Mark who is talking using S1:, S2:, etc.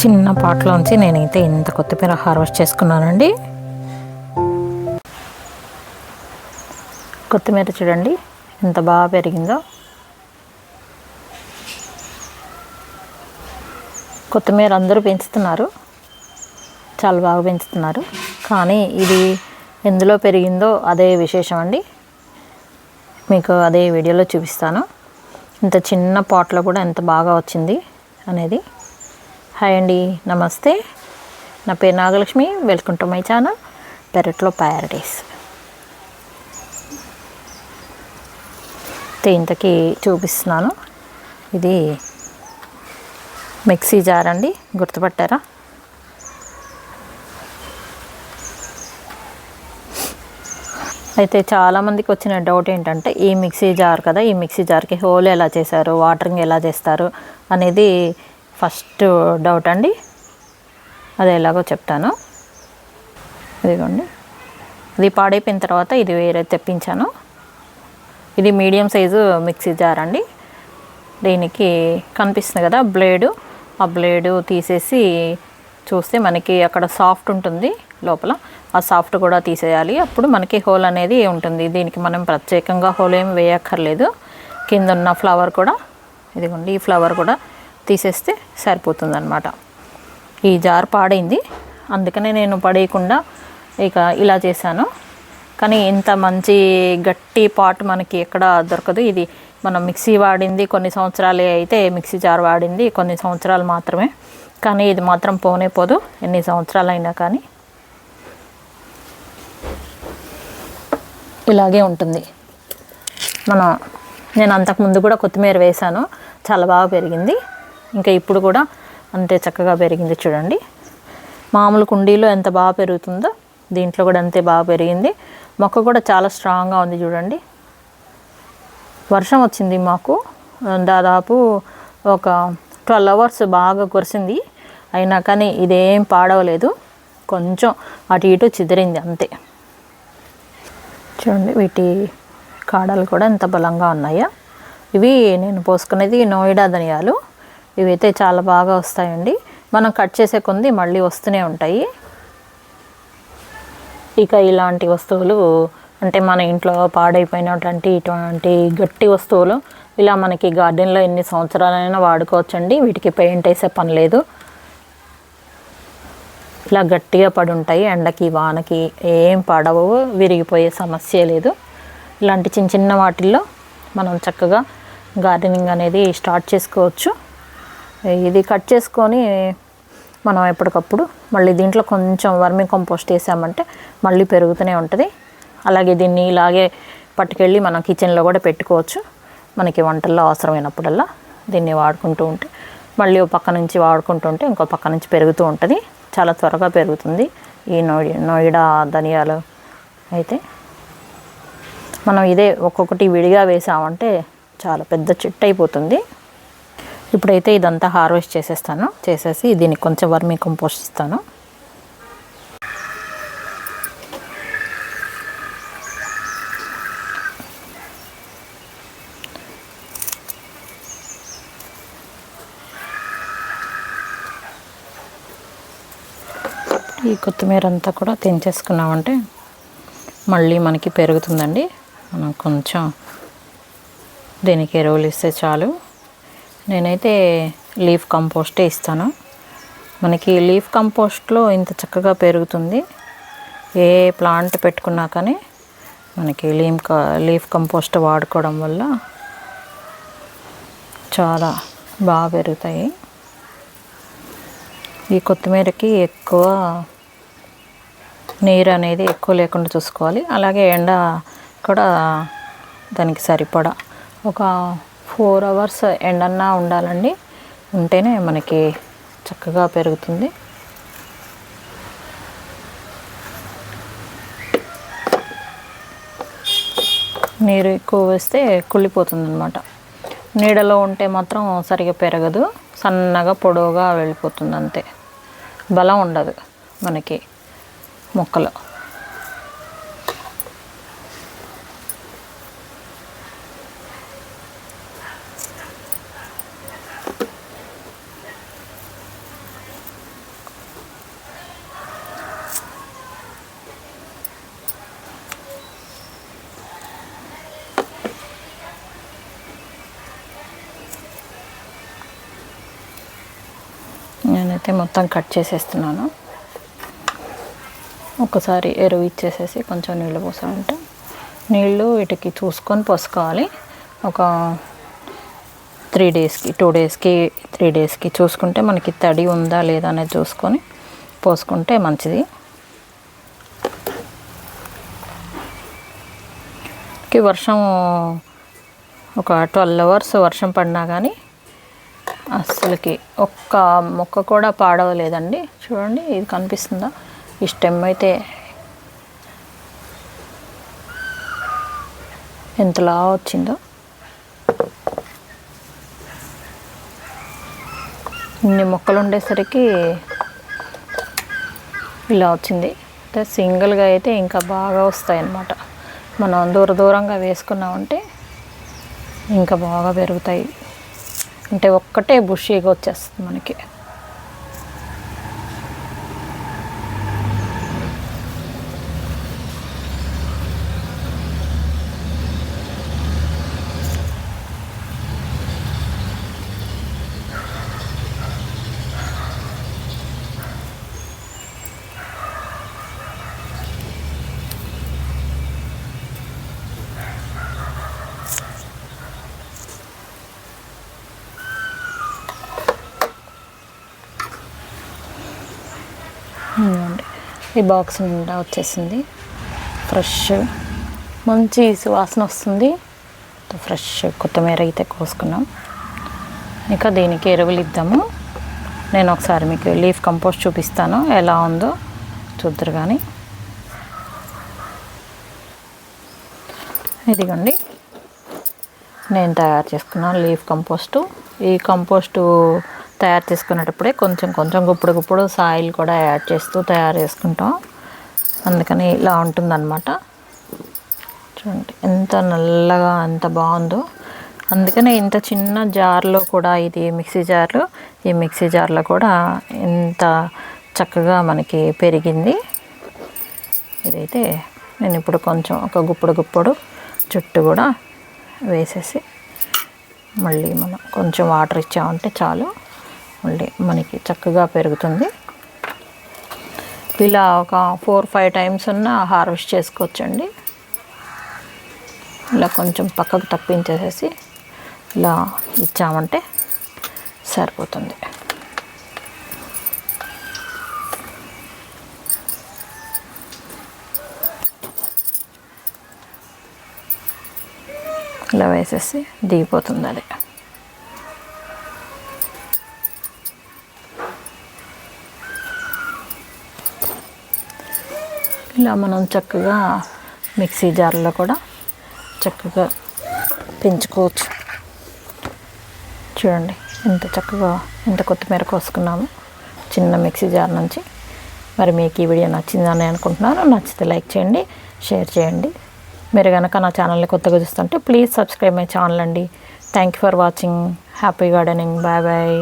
S1: చిన్న పాటలోంచి నేనైతే ఇంత కొత్తిమీర హార్వెస్ట్ చేసుకున్నానండి. కొత్తిమీర చూడండి ఎంత బాగా పెరిగిందో. కొత్తిమీర అందరూ పెంచుతున్నారు. చాలా బాగా పెంచుతున్నారు. కానీ ఇది ఎందులో పెరిగిందో అదే విశేషం అండి మీకు అదే వీడియోలో చూపిస్తాను. ఇంత చిన్న పాట్లో కూడా ఎంత బాగా వచ్చింది అనేది. హాయ్ అండి నమస్తే. నా పేరు Nagalakshmi welcome to my channel పెరట్లో ప్యారడైస్. ఇంతకి చూపిస్తున్నాను. ఇది మిక్సీ జార్ అండి గుర్తుపట్టారా? అయితే చాలామందికి వచ్చిన డౌట్ ఏంటంటే ఈ మిక్సీ జార్ కదా ఈ మిక్సీ జార్కి హోల్ ఎలా చేశారు వాటరింగ్ ఎలా చేస్తారు అనేది ఫస్ట్ డౌట్ అండి. అది ఎలాగో చెప్తాను. ఇదిగోండి. ఇది పాడైపోయిన తర్వాత ఇది వేరే తెప్పించాను. ఇది మీడియం సైజు మిక్సీ జార్ అండి. దీనికి కనిపిస్తుంది కదా బ్లేడు. ఆ బ్లేడు తీసేసి చూస్తే మనకి అక్కడ సాఫ్ట్ ఉంటుంది లోపల. ఆ సాఫ్ట్ కూడా తీసేయాలి. అప్పుడు మనకి హోల్ అనేది ఉంటుంది. దీనికి మనం ప్రత్యేకంగా హోల్ ఏం వేయక్కర్లేదు. కింద ఉన్న ఫ్లవర్ కూడా. ఇదిగోండి ఈ ఫ్లవర్ కూడా తీసేస్తే సరిపోతుందనమాట ఈ జార్ పాడైంది. అందుకనే నేను పడేయకుండా ఇక ఇలా చేశాను. కానీ ఇంత మంచి గట్టి పాట్ మనకి ఎక్కడ దొరకదు. ఇది మనం మిక్సీ వాడింది కొన్ని సంవత్సరాలే అయితే మిక్సీ జార్ వాడింది కొన్ని సంవత్సరాలు మాత్రమే. కానీ ఇది మాత్రం పోనే పోదు. ఎన్ని సంవత్సరాలు అయినా కానీ. ఇలాగే ఉంటుంది. మన నేను అంతకుముందు కూడా కొత్తిమీర వేశాను. చాలా బాగా పెరిగింది. ఇంకా ఇప్పుడు కూడా అంతే చక్కగా పెరిగింది చూడండి. మామూలు కుండీలో ఎంత బాగా పెరుగుతుందో దీంట్లో కూడా అంతే బాగా పెరిగింది. మొక్క కూడా చాలా స్ట్రాంగ్గా ఉంది చూడండి. వర్షం వచ్చింది మాకు. దాదాపు ఒక ట్వెల్వ్ అవర్స్ బాగా కురిసింది. అయినా కానీ ఇదేం పాడవలేదు. కొంచెం అటు ఇటు చిదిరింది అంతే. చూడండి వీటి కాడలు కూడా ఎంత బలంగా ఉన్నాయా. ఇవి నేను పోసుకునేది నోయిడా ధనియాలు. ఇవైతే చాలా బాగా వస్తాయండి. మనం కట్ చేసే కొంది మళ్ళీ వస్తూనే ఉంటాయి. ఇక ఇలాంటి వస్తువులు అంటే మన ఇంట్లో పాడైపోయినటువంటి ఇటువంటి గట్టి వస్తువులు ఇలా మనకి గార్డెన్లో ఎన్ని సంవత్సరాలైనా వాడుకోవచ్చండి. వీటికి పెయింట్ వేసే పని లేదు. ఇలా గట్టిగా పడి ఉంటాయి ఎండకి వానకి ఏం పడవు. విరిగిపోయే సమస్య లేదు. ఇలాంటి చిన్న చిన్న వాటిల్లో మనం చక్కగా గార్డెనింగ్ అనేది స్టార్ట్ చేసుకోవచ్చు. ఇది కట్ చేసుకొని మనం ఎప్పటికప్పుడు మళ్ళీ దీంట్లో కొంచెం వర్మి కంపోస్ట్ వేసామంటే మళ్ళీ పెరుగుతూనే ఉంటుంది. అలాగే దీన్ని ఇలాగే పట్టుకెళ్ళి మనం కిచెన్లో కూడా పెట్టుకోవచ్చు. మనకి వంటల్లో అవసరమైనప్పుడల్లా దీన్ని వాడుకుంటూ ఉంటే మళ్ళీ ఒక పక్క నుంచి వాడుకుంటూ ఉంటే ఇంకో పక్క నుంచి పెరుగుతూ ఉంటుంది. చాలా త్వరగా పెరుగుతుంది. ఈ నోయి నోయిడా ధనియాలు అయితే మనం ఇదే ఒక్కొక్కటి విడిగా వేసామంటే చాలా పెద్ద చెట్టు అయిపోతుంది. ఇప్పుడైతే ఇదంతా హార్వెస్ట్ చేసేస్తాను. చేసేసి దీనికి కొంచెం వర్మీ కంపోస్ట్ ఇస్తాను. ఈ కొత్తిమీర అంతా కూడా తెంచేసుకున్నామంటే మళ్ళీ మనకి పెరుగుతుందండి. మనం కొంచెం దీనికి ఎరువులు ఇస్తే చాలు. నేనైతే లీఫ్ కంపోస్టే ఇస్తాను. మనకి లీఫ్ కంపోస్ట్లో ఇంత చక్కగా పెరుగుతుంది. ఏ ప్లాంట్ పెట్టుకున్నా కానీ మనకి లీమ్ లీఫ్ కంపోస్ట్ వాడుకోవడం వల్ల చాలా బాగా పెరుగుతాయి. ఈ కొత్తిమీరకి ఎక్కువ నీరు అనేది ఎక్కువ లేకుండా చూసుకోవాలి. అలాగే ఎండ కూడా దానికి సరిపడా. ఒక ఫోర్ అవర్స్ ఎండన్నా ఉండాలండి. ఉంటేనే మనకి చక్కగా పెరుగుతుంది. నీరు ఎక్కువ వేస్తే కుళ్ళిపోతుంది అనమాట నీడలో ఉంటే మాత్రం సరిగా పెరగదు. సన్నగా పొడవుగా వెళ్ళిపోతుంది అంతే బలం ఉండదు మనకి మొక్కలు. అయితే మొత్తం కట్ చేసేస్తున్నాను. ఒకసారి ఎరువు ఇచ్చేసేసి కొంచెం నీళ్ళు పోసామంటే నీళ్ళు వీటికి చూసుకొని పోసుకోవాలి. ఒక త్రీ డేస్కి టూ డేస్కి త్రీ డేస్కి చూసుకుంటే మనకి తడి ఉందా లేదా అనేది చూసుకొని పోసుకుంటే మంచిది. కి వర్షం ఒక ట్వెల్వ్ అవర్స్ వర్షం పడినా కానీ అస్సలకి ఒక్క మొక్క కూడా పాడవలేదండి. చూడండి ఇది కనిపిస్తుందా? ఈ స్టెమ్ అయితే ఎంతలా వచ్చిందో. ఇన్ని మొక్కలు ఉండేసరికి ఇలా వచ్చింది. అంటే సింగిల్గా అయితే ఇంకా బాగా వస్తాయి అన్నమాట మనం దూర దూరంగా వేసుకున్నామంటే ఇంకా బాగా పెరుగుతాయి. అంటే ఒక్కటే బుషీగా వచ్చేస్తుంది మనకి ఇదిగోండి. ఈ బాక్స్ నిండా వచ్చేసింది. ఫ్రెష్ మంచి సువాసన వస్తుంది. ఫ్రెష్ కొత్తిమీర అయితే కోసుకున్నాం. ఇంకా దీనికి ఎరువులు ఇద్దాము. నేను ఒకసారి మీకు లీఫ్ కంపోస్ట్ చూపిస్తాను. ఎలా ఉందో చూద్దరు కానీ ఇదిగోండి. నేను తయారు చేసుకున్నాను లీఫ్ కంపోస్టు. ఈ కంపోస్టు తయారు చేసుకునేటప్పుడే కొంచెం కొంచెం గుప్పుడు గుప్పుడు సాయిల్ కూడా యాడ్ చేస్తూ తయారు చేసుకుంటాం. అందుకని ఇలా ఉంటుందన్నమాట. చూడండి ఎంత నల్లగా ఎంత బాగుందో. అందుకనే ఇంత చిన్న జార్లో కూడా ఇది మిక్సీ జార్లో ఈ మిక్సీ జార్లో కూడా ఎంత చక్కగా మనకి పెరిగింది. ఇదైతే నేను ఇప్పుడు కొంచెం ఒక గుప్పుడు గుప్పుడు చుట్టూ కూడా వేసేసి మళ్ళీ మనం కొంచెం వాటర్ ఇచ్చామంటే చాలు. మళ్ళీ మనకి చక్కగా పెరుగుతుంది. ఇలా ఒక ఫోర్ ఫైవ్ టైమ్స్ ఉన్న హార్వెస్ట్ చేసుకోవచ్చండి. ఇలా కొంచెం పక్కకు తప్పించేసేసి ఇలా ఇచ్చామంటే సరిపోతుంది. ఇలా వేసేసి దిగిపోతుంది అది. ఇలా మనం చక్కగా మిక్సీ జార్లో కూడా చక్కగా పెంచుకోవచ్చు. చూడండి ఎంత చక్కగా ఎంత కొత్తిమీర కోసుకున్నాము. చిన్న మిక్సీ జార్ నుంచి. మరి మీకు ఈ వీడియో నచ్చిందని అనుకుంటున్నాను. నచ్చితే లైక్ చేయండి షేర్ చేయండి. మీరు కనుక నా ఛానల్ని కొత్తగా చూస్తుంటే ప్లీజ్ సబ్స్క్రైబ్ మై ఛానల్ అండి. Thank you for watching happy gardening bye bye